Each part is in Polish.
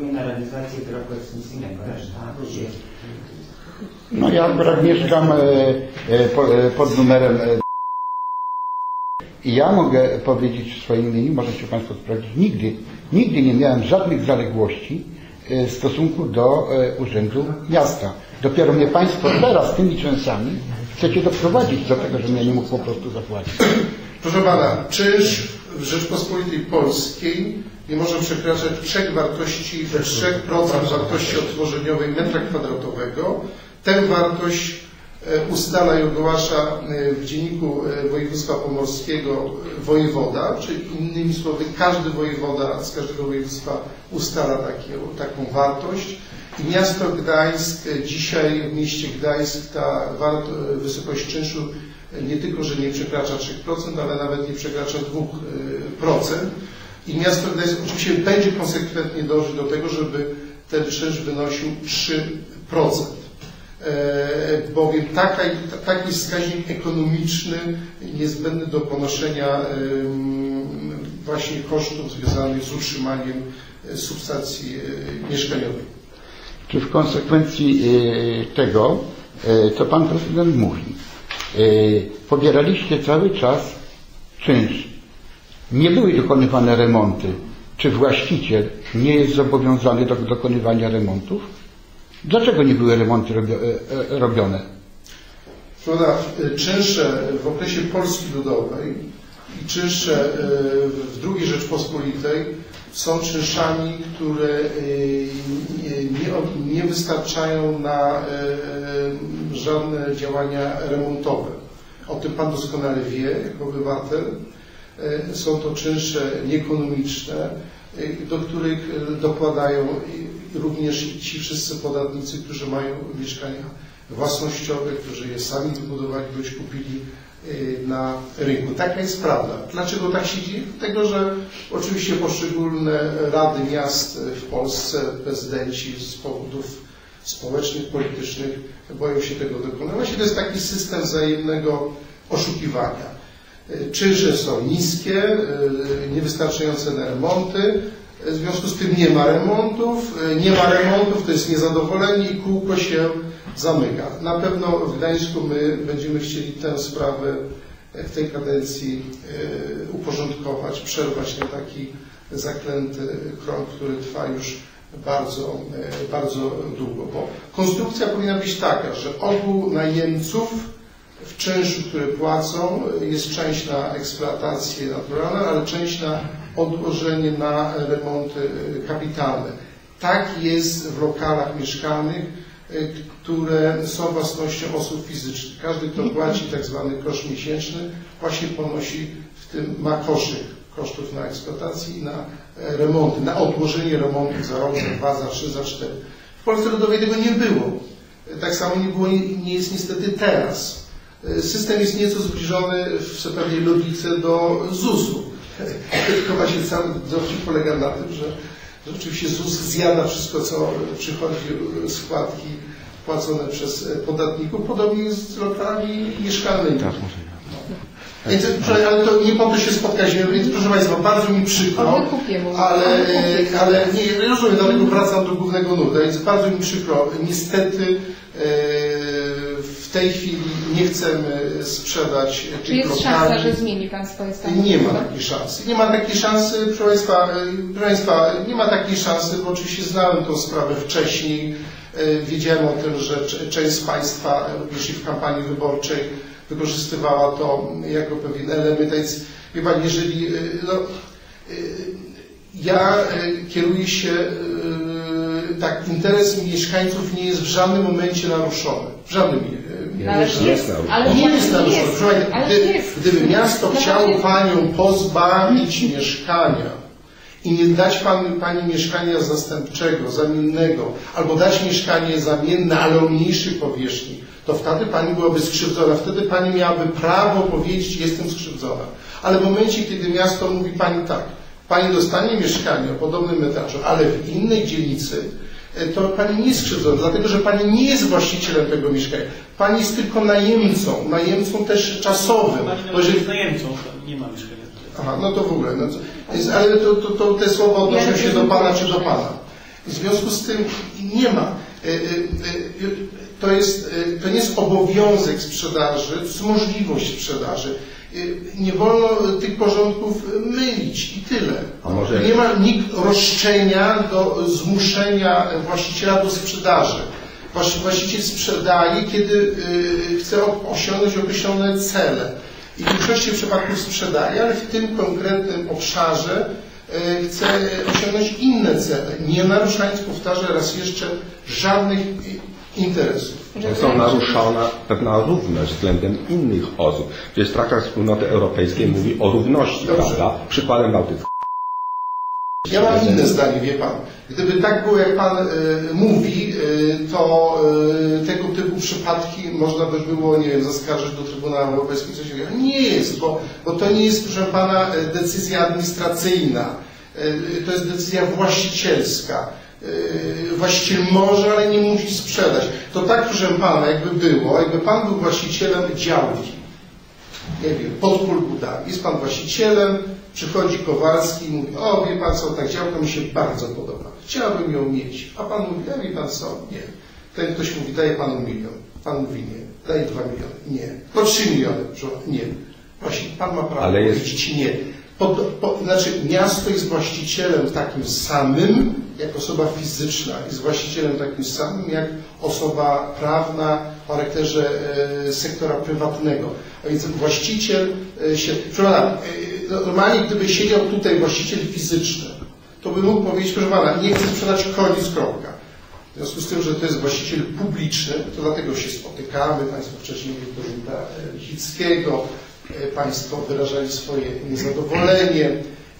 kosztuje na realizację wyroku eksmisyjnego. Reszta. No ja akurat mieszkam e, e, po, e, pod numerem e, i ja mogę powiedzieć w swoim imieniu, możecie Państwo sprawdzić, nigdy, nigdy nie miałem żadnych zaległości e, w stosunku do e, Urzędu Miasta. Dopiero mnie Państwo teraz tymi czynszami chcecie doprowadzić do tego, że ja nie mógł po prostu zapłacić. Proszę Pana, czynsz w Rzeczpospolitej Polskiej nie może przekraczać trzech wartości, 3% wartości odtworzeniowej metra kwadratowego. Tę wartość e, ustala i ogłasza e, w Dzienniku e, Województwa Pomorskiego wojewoda, czyli innymi słowy każdy wojewoda z każdego województwa ustala takie, taką wartość. I miasto Gdańsk, dzisiaj w mieście Gdańsk ta wysokość czynszu nie tylko, że nie przekracza 3%, ale nawet nie przekracza 2%. I miasto Gdańsk oczywiście będzie konsekwentnie dążyć do tego, żeby ten czynsz wynosił 3%. E, bowiem taka, taki wskaźnik ekonomiczny niezbędny do ponoszenia właśnie kosztów związanych z utrzymaniem e, substancji e, mieszkaniowej. Czy w konsekwencji tego, co Pan Prezydent mówi, pobieraliście cały czas czynsz, nie były dokonywane remonty, czy właściciel nie jest zobowiązany do dokonywania remontów? Dlaczego nie były remonty e, e, robione? Prawda, e, czynsze w okresie Polski Ludowej i czynsze w II Rzeczpospolitej są czynszami, które nie- nie, wystarczają na żadne działania remontowe. O tym Pan doskonale wie, jako obywatel. E, Są to czynsze nieekonomiczne, e, do których e, dokładają również ci wszyscy podatnicy, którzy mają mieszkania własnościowe, którzy je sami wybudowali bądź kupili na rynku. Taka jest prawda. Dlaczego tak się dzieje? Dlatego, że oczywiście poszczególne rady miast w Polsce, prezydenci z powodów społecznych, politycznych boją się tego dokonać. Właśnie to jest taki system wzajemnego oszukiwania. Y, Czynsze są niskie, y, niewystarczające na remonty, w związku z tym nie ma remontów, nie ma remontów, to jest niezadowolenie i kółko się zamyka. Na pewno w Gdańsku my będziemy chcieli tę sprawę w tej kadencji uporządkować, przerwać ten taki zaklęty krąg, który trwa już bardzo, bardzo długo. Bo konstrukcja powinna być taka, że obu najemców w czynszu, który płacą, jest część na eksploatację naturalną, ale część na odłożenie na remonty y, kapitalne. Tak jest w lokalach mieszkalnych, y, które są własnością osób fizycznych. Każdy, kto płaci tak zwany koszt miesięczny, właśnie ponosi w tym ma koszyk kosztów na eksploatację i na e, remonty, na odłożenie remontów za rok, za dwa, za trzy, za cztery. W Polsce Ludowej tego nie było. Tak samo nie było nie jest niestety teraz. System jest nieco zbliżony w pewnej logice do ZUS-u. Tylko właśnie sam dowcip polega na tym, że, że oczywiście ZUS zjada wszystko, co przychodzi, składki płacone przez podatników, podobnie jest z lokalami mieszkalnymi. Więc, proszę, ale to nie po to się spotkaliśmy, więc proszę Państwa, bardzo mi przykro, ale, ale nie, rozumiem, dlatego wracam do głównego nurtu, więc bardzo mi przykro. Niestety e, w tej chwili nie chcemy sprzedać Czy jest lokali. szansa, że zmieni Pan swoje stanowisko? Nie ma takiej szansy. Nie ma takiej szansy, proszę Państwa, proszę Państwa, nie ma takiej szansy, bo oczywiście znałem tą sprawę wcześniej. E, Wiedziałem o tym, że część z Państwa, również i w kampanii wyborczej, wykorzystywała to jako pewien element. Więc, wie Pani, jeżeli e, no, e, ja kieruję się, tak, interes mieszkańców nie jest w żadnym momencie naruszony. W żadnym e, No, ale jest, jest, ale nie gdy, gdyby miasto chciało. Panią pozbawić mieszkania i nie dać pani, pani mieszkania zastępczego, zamiennego, albo dać mieszkanie zamienne, ale o mniejszej powierzchni, to wtedy Pani byłaby skrzywdzona, wtedy Pani miałaby prawo powiedzieć, jestem skrzywdzona. Ale w momencie, kiedy miasto mówi Pani tak, Pani dostanie mieszkanie o podobnym metrażu, ale w innej dzielnicy, to Pani nie jest skrzywdzona, dlatego że Pani nie jest właścicielem tego mieszkania. Pani jest tylko najemcą, najemcą też czasowym. Bo jeżeli jest najemcą, to nie ma mieszkania. Aha, no to w ogóle. No to, jest, ale to, to, to te słowa odnoszą się do Pana czy do Pana. W związku z tym nie ma. y, y, To, jest, to nie jest obowiązek sprzedaży, to jest możliwość sprzedaży. Y, Nie wolno tych porządków mylić i tyle. Może- Nie ma nikt roszczenia do zmuszenia właściciela do sprzedaży. Właści- Właściciel sprzedaje, kiedy y, chce osiągnąć określone cele. I w większości przypadków sprzedaje, ale w tym konkretnym obszarze y, chce osiągnąć inne cele, nie naruszając, powtarzam raz jeszcze, żadnych interesów. Są naruszona pewna równość względem innych osób. Przecież traktat wspólnoty europejskiej mówi o równości, Dobrze. prawda? Przykładem Bałtyckim. Ja mam inne zdanie, wie Pan. Gdyby tak było, jak Pan y, mówi, y, to y, tego typu przypadki można by było, nie wiem, zaskarżyć do Trybunału Europejskiego. Nie jest, bo, bo to nie jest, proszę Pana, decyzja administracyjna. To jest decyzja właścicielska. Y, Właściciel może, ale nie musi sprzedać. To tak, proszę Pana, jakby było, jakby Pan był właścicielem działki nie wiem, pod Kulbudami. Jest pan właścicielem, przychodzi Kowalski i mówi, o wie pan co, ta działka mi się bardzo podoba, chciałbym ją mieć. A pan mówi, a wie pan co, nie. Ten ktoś mówi, daje panu milion. Pan mówi nie, daje dwa miliony, nie. Po trzy miliony, nie. Właśnie, pan ma prawo Ale jest- powiedzieć nie. Po, po, znaczy, miasto jest właścicielem takim samym, jak osoba fizyczna, jest właścicielem takim samym, jak osoba prawna o charakterze e, sektora prywatnego. A więc właściciel e, się. Proszę pana, e, normalnie gdyby siedział tutaj właściciel fizyczny, to by mógł powiedzieć, proszę pana, nie chcę sprzedać koniec, kropka. W związku z tym, że to jest właściciel publiczny, to dlatego się spotykamy. Państwo wcześniej Wicickiego, e, Państwo wyrażali swoje niezadowolenie.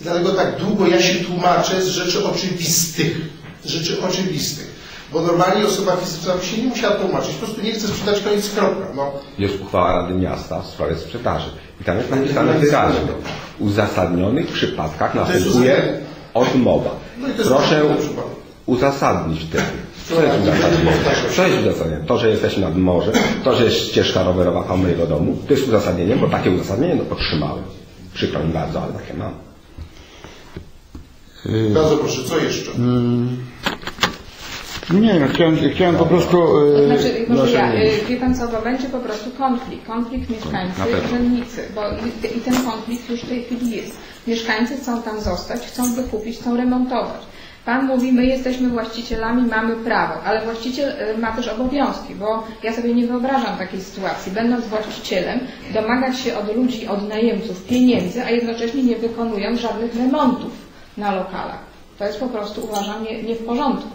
I dlatego tak długo ja się tłumaczę z rzeczy oczywistych. Z rzeczy oczywistych. Bo normalnie osoba fizyczna by się nie musiała tłumaczyć. Po prostu nie chce sprzedać koniec, kropka. No. Jest uchwała Rady Miasta w sprawie sprzedaży. I tam jest napisane wyraźnie. W uzasadnionych przypadkach następuje odmowa. No Proszę uzasadnić wtedy. Co jest uzasadnienie? Co jest uzasadnienie? To, że jesteśmy nad morzem, to, że jest ścieżka rowerowa koło mojego domu, to jest uzasadnienie, bo takie uzasadnienie no, otrzymałem. Przykro mi bardzo, ale takie mam. Bardzo proszę, co jeszcze? Nie, no, chciałem, chciałem po prostu... To e, znaczy, może ja, y, wie pan co, bo będzie po prostu konflikt, konflikt mieszkańcy i urzędnicy, bo i, i ten konflikt już w tej chwili jest. Mieszkańcy chcą tam zostać, chcą wykupić, chcą remontować. Pan mówi, my jesteśmy właścicielami, mamy prawo, ale właściciel y, ma też obowiązki, bo ja sobie nie wyobrażam takiej sytuacji. Będąc właścicielem, domagać się od ludzi, od najemców pieniędzy, a jednocześnie nie wykonując żadnych remontów na lokalach. To jest po prostu, uważam, nie, nie w porządku.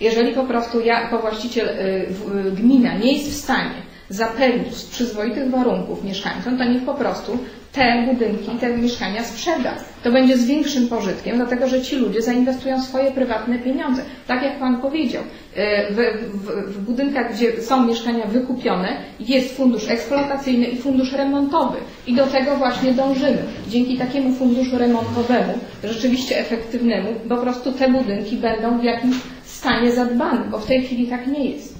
Jeżeli po prostu ja, jako właściciel w- y, gmina nie jest w stanie zapewnić przyzwoitych warunków mieszkańcom, to niech po prostu te budynki te mieszkania sprzeda. To będzie z większym pożytkiem, dlatego że ci ludzie zainwestują swoje prywatne pieniądze. Tak jak Pan powiedział, y, w, w, w budynkach, gdzie są mieszkania wykupione, jest fundusz eksploatacyjny i fundusz remontowy. I do tego właśnie dążymy. Dzięki takiemu funduszu remontowemu, rzeczywiście efektywnemu, po prostu te budynki będą w jakimś stanie zadbane, bo w tej chwili tak nie jest.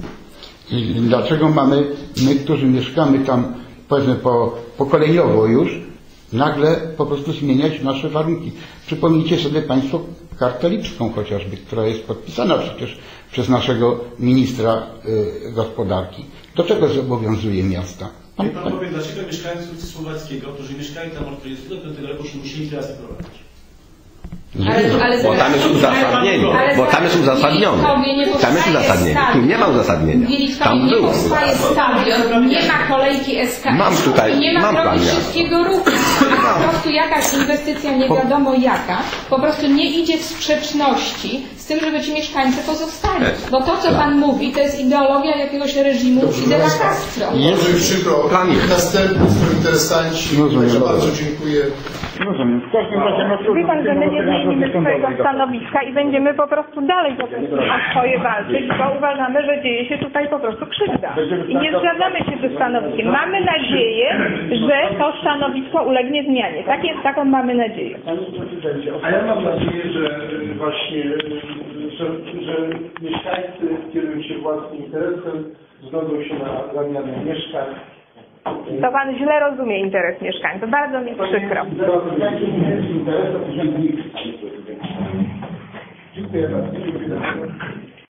Dlaczego mamy, my, którzy mieszkamy tam, powiedzmy po, pokoleniowo już, nagle po prostu zmieniać nasze warunki? Przypomnijcie sobie Państwo kartę lipską chociażby, która jest podpisana przecież przez naszego ministra y, gospodarki. Do czego zobowiązuje miasta? Pan, pan powie, dlaczego mieszkańcy Słowackiego, którzy mieszkali tam od 45 roku, musieli teraz prowadzić? Ale, ale Bo tam jest uzasadnienie. Bo tam jest uzasadnione. Tam jest uzasadnienie. Tu nie ma uzasadnienia. Tam było. powstaje stadion, nie ma kolejki SKS. Mam tutaj- i nie ma mam drogi plan szybkiego ruchu. A po prostu jakaś inwestycja, nie wiadomo jaka, po prostu nie idzie w sprzeczności z tym, żeby ci mieszkańcy pozostali. Bo to, co Pan mówi, to jest ideologia jakiegoś reżimu Fidela Castro. Bardzo mi przykro. Plan jest. Następni interesanci. Rozumiem, Także bardzo dziękuję. rozumiem. W każdym razie, no Wie pan, że my nie zmienimy swojego stanowiska i będziemy po prostu dalej po prostu o swoje walczyć, bo uważamy, że dzieje się tutaj po prostu krzywda. I nie zgadzamy się ze stanowiskiem. Mamy nadzieję, że to stanowisko ulegnie zmianie. Tak jest, taką mamy nadzieję. Panie Prezydencie, a ja mam nadzieję, że właśnie, że, że mieszkańcy kierują się własnym interesem, zgodzą się na zamianę mieszkań. To pan źle rozumie interes mieszkańców. Bardzo mi przykro. Dziękuję bardzo.